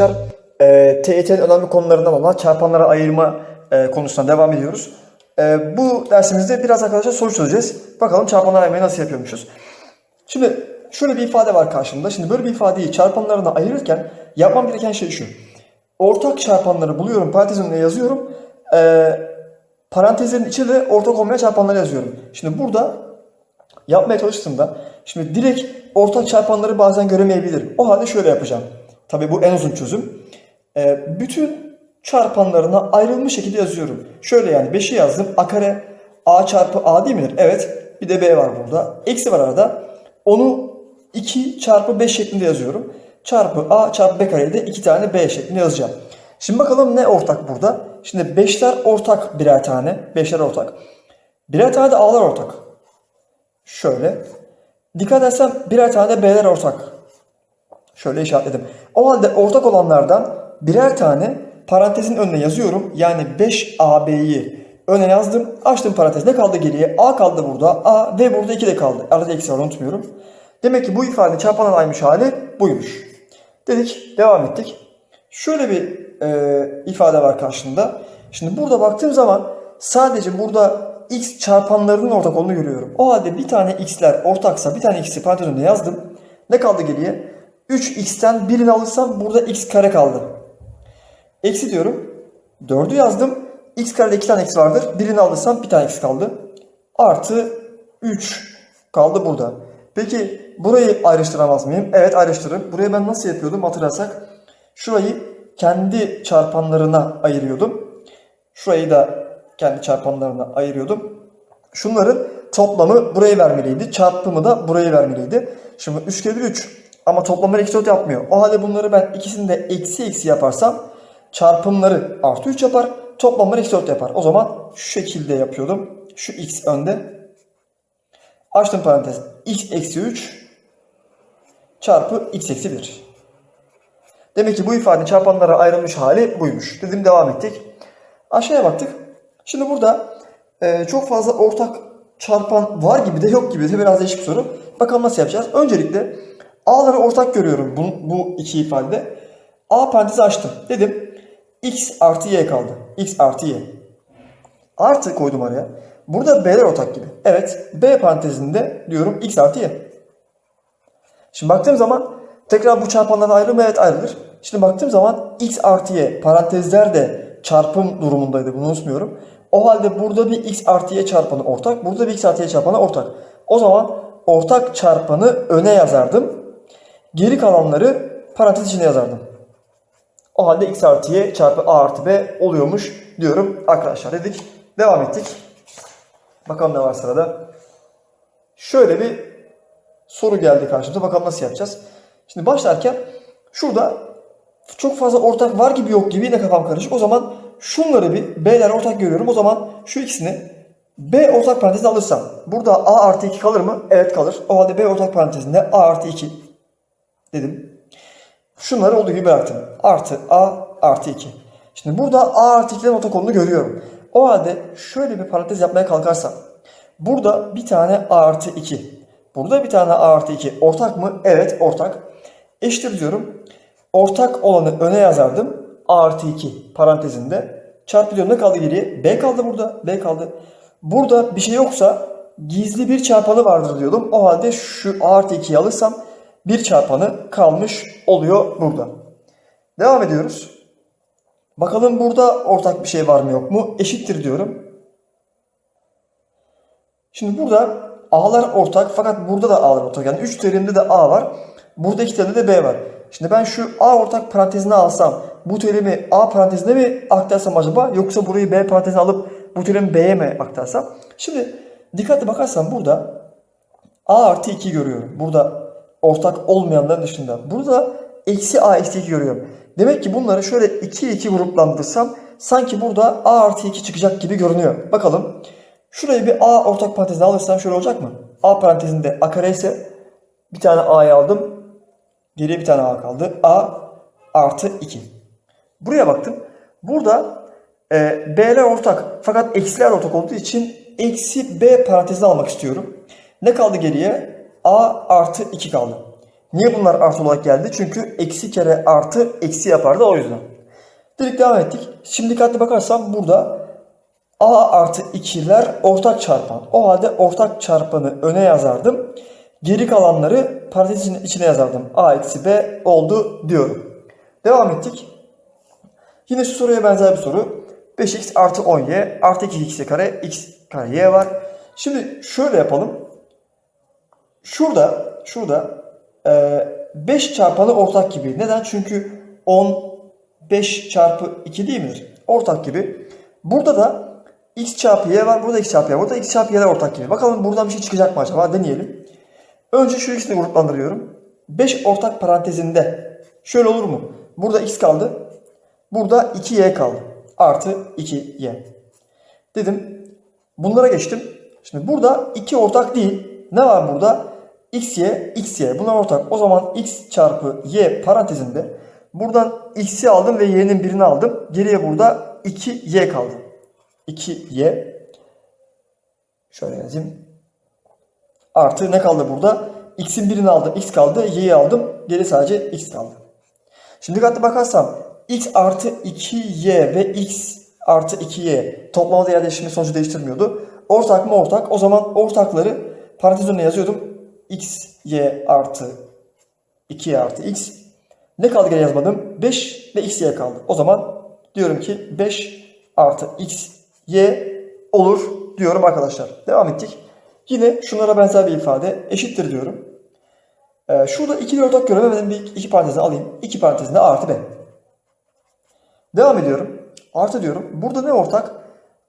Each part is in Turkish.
Arkadaşlar e, TYT'nin önemli konularından olan çarpanlara ayırma e, konusuna devam ediyoruz. E, bu dersimizde biraz arkadaşlar soru çözeceğiz. Bakalım çarpanlara ayırmayı nasıl yapıyormuşuz. Şimdi şöyle bir ifade var karşımda. Şimdi böyle bir ifadeyi çarpanlarına ayırırken yapmam gereken şey şu. Ortak çarpanları buluyorum, parantezin önüne yazıyorum. E, parantezlerin içine de ortak olmayan çarpanları yazıyorum. Şimdi burada yapmaya çalıştığımda şimdi direkt ortak çarpanları bazen göremeyebilirim. O halde şöyle yapacağım. Tabii bu en uzun çözüm. Ee, bütün çarpanlarına ayrılmış şekilde yazıyorum. Şöyle yani 5'i yazdım. A kare A çarpı A değil midir? Evet. Bir de B var burada. Eksi var arada. Onu 2 çarpı 5 şeklinde yazıyorum. Çarpı A çarpı B kareyi de 2 tane B şeklinde yazacağım. Şimdi bakalım ne ortak burada? Şimdi 5'ler ortak birer tane. 5'ler ortak. Birer tane de A'lar ortak. Şöyle. Dikkat etsem birer tane de B'ler ortak. Şöyle işaretledim. O halde ortak olanlardan birer tane parantezin önüne yazıyorum. Yani 5AB'yi öne yazdım. Açtım parantez. Ne kaldı geriye? A kaldı burada. A ve burada 2 de kaldı. Arada eksi var unutmuyorum. Demek ki bu ifade çarpanın aymış hali buymuş. Dedik. Devam ettik. Şöyle bir e, ifade var karşımda. Şimdi burada baktığım zaman sadece burada x çarpanlarının ortak olduğunu görüyorum. O halde bir tane x'ler ortaksa bir tane x'i parantez önüne yazdım. Ne kaldı geriye? 3x'ten birini alırsam burada x kare kaldı. Eksi diyorum. 4'ü yazdım. x karede 2 tane x vardır. Birini alırsam bir tane x kaldı. Artı 3 kaldı burada. Peki burayı ayrıştıramaz mıyım? Evet ayrıştırırım. Burayı ben nasıl yapıyordum hatırlarsak. Şurayı kendi çarpanlarına ayırıyordum. Şurayı da kendi çarpanlarına ayırıyordum. Şunların toplamı buraya vermeliydi. Çarpımı da buraya vermeliydi. Şimdi 3 kere 1 3. Ama toplamları eksi 4 yapmıyor. O halde bunları ben ikisini de eksi eksi yaparsam çarpımları artı 3 yapar. Toplamları eksi 4 yapar. O zaman şu şekilde yapıyordum. Şu x önde. Açtım parantez. x eksi 3 çarpı x eksi 1. Demek ki bu ifade çarpanlara ayrılmış hali buymuş. Dedim devam ettik. Aşağıya baktık. Şimdi burada e, çok fazla ortak çarpan var gibi de yok gibi de biraz değişik bir soru. Bakalım nasıl yapacağız. Öncelikle A'ları ortak görüyorum bu, bu iki ifadede. A parantezi açtım. Dedim x artı y kaldı. x artı y. Artı koydum araya. Burada B'ler ortak gibi. Evet B parantezinde diyorum x artı y. Şimdi baktığım zaman tekrar bu çarpanlardan ayrılır? Evet ayrılır. Şimdi baktığım zaman x artı y parantezler de çarpım durumundaydı. Bunu unutmuyorum. O halde burada bir x artı y çarpanı ortak. Burada bir x artı y çarpanı ortak. O zaman ortak çarpanı öne yazardım. Geri kalanları parantez içine yazardım. O halde x artı y çarpı a artı b oluyormuş diyorum arkadaşlar dedik. Devam ettik. Bakalım ne var sırada. Şöyle bir soru geldi karşımıza. Bakalım nasıl yapacağız. Şimdi başlarken şurada çok fazla ortak var gibi yok gibi yine kafam karışık. O zaman şunları bir B'ler ortak görüyorum. O zaman şu ikisini B ortak parantezine alırsam burada A artı 2 kalır mı? Evet kalır. O halde B ortak parantezinde A artı 2 dedim. Şunları olduğu gibi bıraktım. Artı A artı 2. Şimdi burada A artı 2'den ortak olduğunu görüyorum. O halde şöyle bir parantez yapmaya kalkarsam. Burada bir tane A artı 2. Burada bir tane A artı 2. Ortak mı? Evet ortak. Eşittir diyorum. Ortak olanı öne yazardım. A artı 2 parantezinde. Çarpı diyorum ne kaldı geriye? B kaldı burada. B kaldı. Burada bir şey yoksa gizli bir çarpanı vardır diyordum. O halde şu A artı 2'yi alırsam bir çarpanı kalmış oluyor burada. Devam ediyoruz. Bakalım burada ortak bir şey var mı yok mu? Eşittir diyorum. Şimdi burada A'lar ortak fakat burada da A'lar ortak. Yani 3 terimde de A var. Burada 2 terimde de B var. Şimdi ben şu A ortak parantezine alsam bu terimi A parantezine mi aktarsam acaba yoksa burayı B parantezine alıp bu terimi B'ye mi aktarsam? Şimdi dikkatli bakarsan burada A artı 2 görüyorum. Burada ortak olmayanların dışında. Burada eksi A eksi 2 görüyorum. Demek ki bunları şöyle 2 2 gruplandırsam sanki burada A artı 2 çıkacak gibi görünüyor. Bakalım. Şurayı bir A ortak parantezine alırsam şöyle olacak mı? A parantezinde A kare ise bir tane A'yı aldım. Geriye bir tane A kaldı. A artı 2. Buraya baktım. Burada e, B'ler ortak fakat eksiler ortak olduğu için eksi B parantezine almak istiyorum. Ne kaldı geriye? A artı 2 kaldı. Niye bunlar artı olarak geldi? Çünkü eksi kere artı eksi yapardı o yüzden. Dedik devam ettik. Şimdi dikkatli bakarsam burada a artı 2'ler ortak çarpan. O halde ortak çarpanı öne yazardım. Geri kalanları parantezin içine yazardım. a eksi b oldu diyorum. Devam ettik. Yine şu soruya benzer bir soru. 5x artı 10y artı 2x kare x kare y var. Şimdi şöyle yapalım. Şurada, şurada e, 5 çarpanı ortak gibi. Neden? Çünkü 10 5 çarpı 2 değil midir? Ortak gibi. Burada da x çarpı y var. Burada x çarpı y. Burada x çarpı y'ler ortak gibi. Bakalım buradan bir şey çıkacak mı acaba? Deneyelim. Önce şu ikisini gruplandırıyorum. 5 ortak parantezinde şöyle olur mu? Burada x kaldı. Burada 2y kaldı. Artı 2y. Dedim. Bunlara geçtim. Şimdi burada 2 ortak değil. Ne var burada? Xy, xy. Bunlar ortak. O zaman x çarpı y parantezinde buradan x'i aldım ve y'nin birini aldım. Geriye burada 2y kaldı. 2y. Şöyle yazayım. Artı ne kaldı burada? x'in birini aldım. x kaldı. y'yi aldım. Geri sadece x kaldı. Şimdi dikkatli bakarsam x artı 2y ve x artı 2y toplamada yer değiştirme sonucu değiştirmiyordu. Ortak mı ortak? O zaman ortakları parantez önüne yazıyordum. X, y artı 2y artı x. Ne kaldı geri yazmadım? 5 ve x, y kaldı. O zaman diyorum ki 5 artı x, y olur diyorum arkadaşlar. Devam ettik. Yine şunlara benzer bir ifade eşittir diyorum. Ee, şurada ikili ortak görememedim bir iki parantezine alayım. İki parantezinde a artı b. Devam ediyorum. Artı diyorum. Burada ne ortak?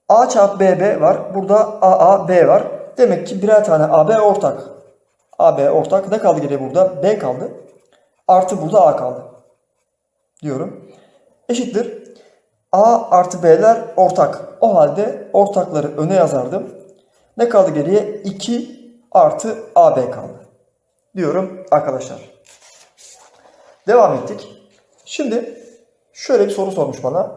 A çarpı BB var. Burada AA B var. Demek ki birer tane AB ortak. AB ortak. Ne kaldı geriye burada? B kaldı. Artı burada A kaldı. Diyorum. Eşittir. A artı B'ler ortak. O halde ortakları öne yazardım. Ne kaldı geriye? 2 artı AB kaldı. Diyorum arkadaşlar. Devam ettik. Şimdi şöyle bir soru sormuş bana.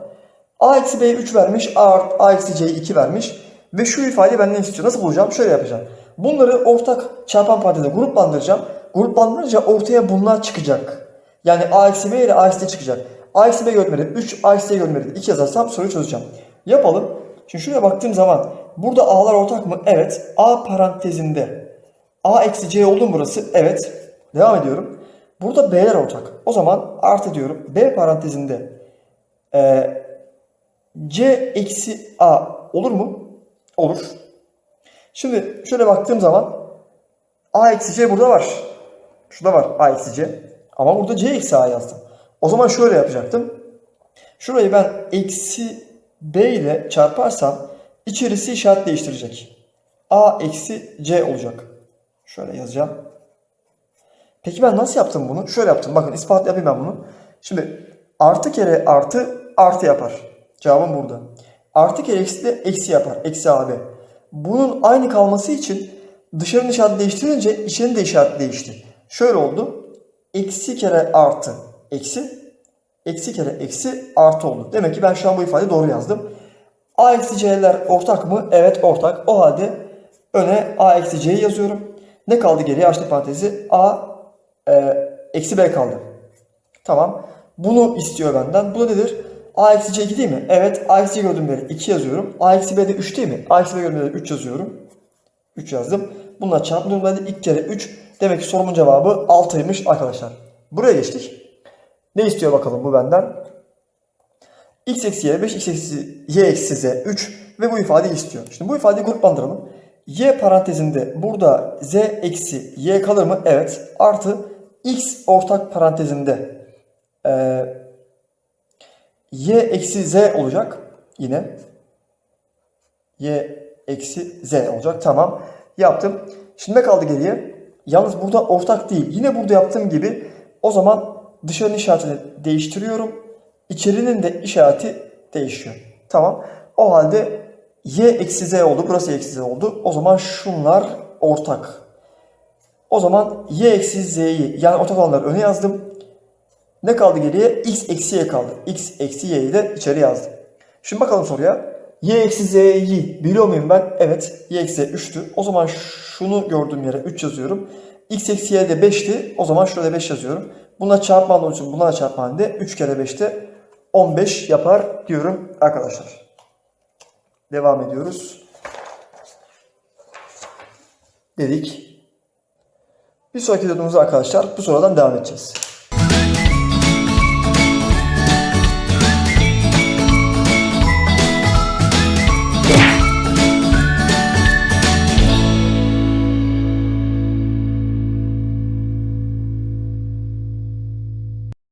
A eksi B'ye 3 vermiş. A, A eksi C'ye 2 vermiş. Ve şu ifadeyi benden istiyor. Nasıl bulacağım? Şöyle yapacağım. Bunları ortak çarpan paranteze gruplandıracağım. Gruplandırınca ortaya bunlar çıkacak. Yani A eksi B ile A eksi çıkacak. A eksi B görmedim. 3 A eksi C görmedim. 2 yazarsam soruyu çözeceğim. Yapalım. Şimdi şuraya baktığım zaman burada A'lar ortak mı? Evet. A parantezinde. A eksi C oldu mu burası? Evet. Devam ediyorum. Burada B'ler ortak. O zaman artı diyorum. B parantezinde. Ee, C eksi A olur mu? Olur. Şimdi şöyle baktığım zaman A eksi C burada var. Şurada var A eksi C. Ama burada C eksi A yazdım. O zaman şöyle yapacaktım. Şurayı ben eksi B ile çarparsam içerisi işaret değiştirecek. A eksi C olacak. Şöyle yazacağım. Peki ben nasıl yaptım bunu? Şöyle yaptım. Bakın ispat yapayım ben bunu. Şimdi artı kere artı artı yapar. Cevabım burada. Artı kere eksi de eksi yapar. Eksi AB. Bunun aynı kalması için dışarının işareti değiştirince içerinin de işareti değişti. Şöyle oldu. Eksi kere artı eksi. Eksi kere eksi artı oldu. Demek ki ben şu an bu ifadeyi doğru yazdım. A eksi C'ler ortak mı? Evet ortak. O halde öne A eksi C'yi yazıyorum. Ne kaldı geriye? Açtık parantezi. A e, eksi B kaldı. Tamam. Bunu istiyor benden. Bu da nedir? A eksi C 2 değil mi? Evet. A eksi C gördüğüm yere 2 yazıyorum. A eksi B de 3 değil mi? A eksi B gördüğüm yere 3 yazıyorum. 3 yazdım. Bunlar çarpma durumundaydı. 2 kere 3. Demek ki sorumun cevabı 6'ymış arkadaşlar. Buraya geçtik. Ne istiyor bakalım bu benden? x eksi y 5, x eksi y eksi z 3 ve bu ifadeyi istiyor. Şimdi bu ifadeyi gruplandıralım. y parantezinde burada z eksi y kalır mı? Evet. Artı x ortak parantezinde eee y eksi z olacak yine. y eksi z olacak. Tamam. Yaptım. Şimdi ne kaldı geriye? Yalnız burada ortak değil. Yine burada yaptığım gibi o zaman dışarının işaretini değiştiriyorum. İçerinin de işareti değişiyor. Tamam. O halde y eksi z oldu. Burası eksi z oldu. O zaman şunlar ortak. O zaman y eksi z'yi yani ortak olanları öne yazdım. Ne kaldı geriye? x eksi y kaldı. x eksi y'yi de içeri yazdım. Şimdi bakalım soruya. y eksi z'yi biliyor muyum ben? Evet. y eksi z 3'tü. O zaman şunu gördüğüm yere 3 yazıyorum. x eksi y de 5'ti. O zaman şurada 5 yazıyorum. Buna çarpma olduğu için bunlara çarpma halinde 3 kere 5'te 15 yapar diyorum arkadaşlar. Devam ediyoruz. Dedik. Bir sonraki videomuzda arkadaşlar bu sorudan devam edeceğiz.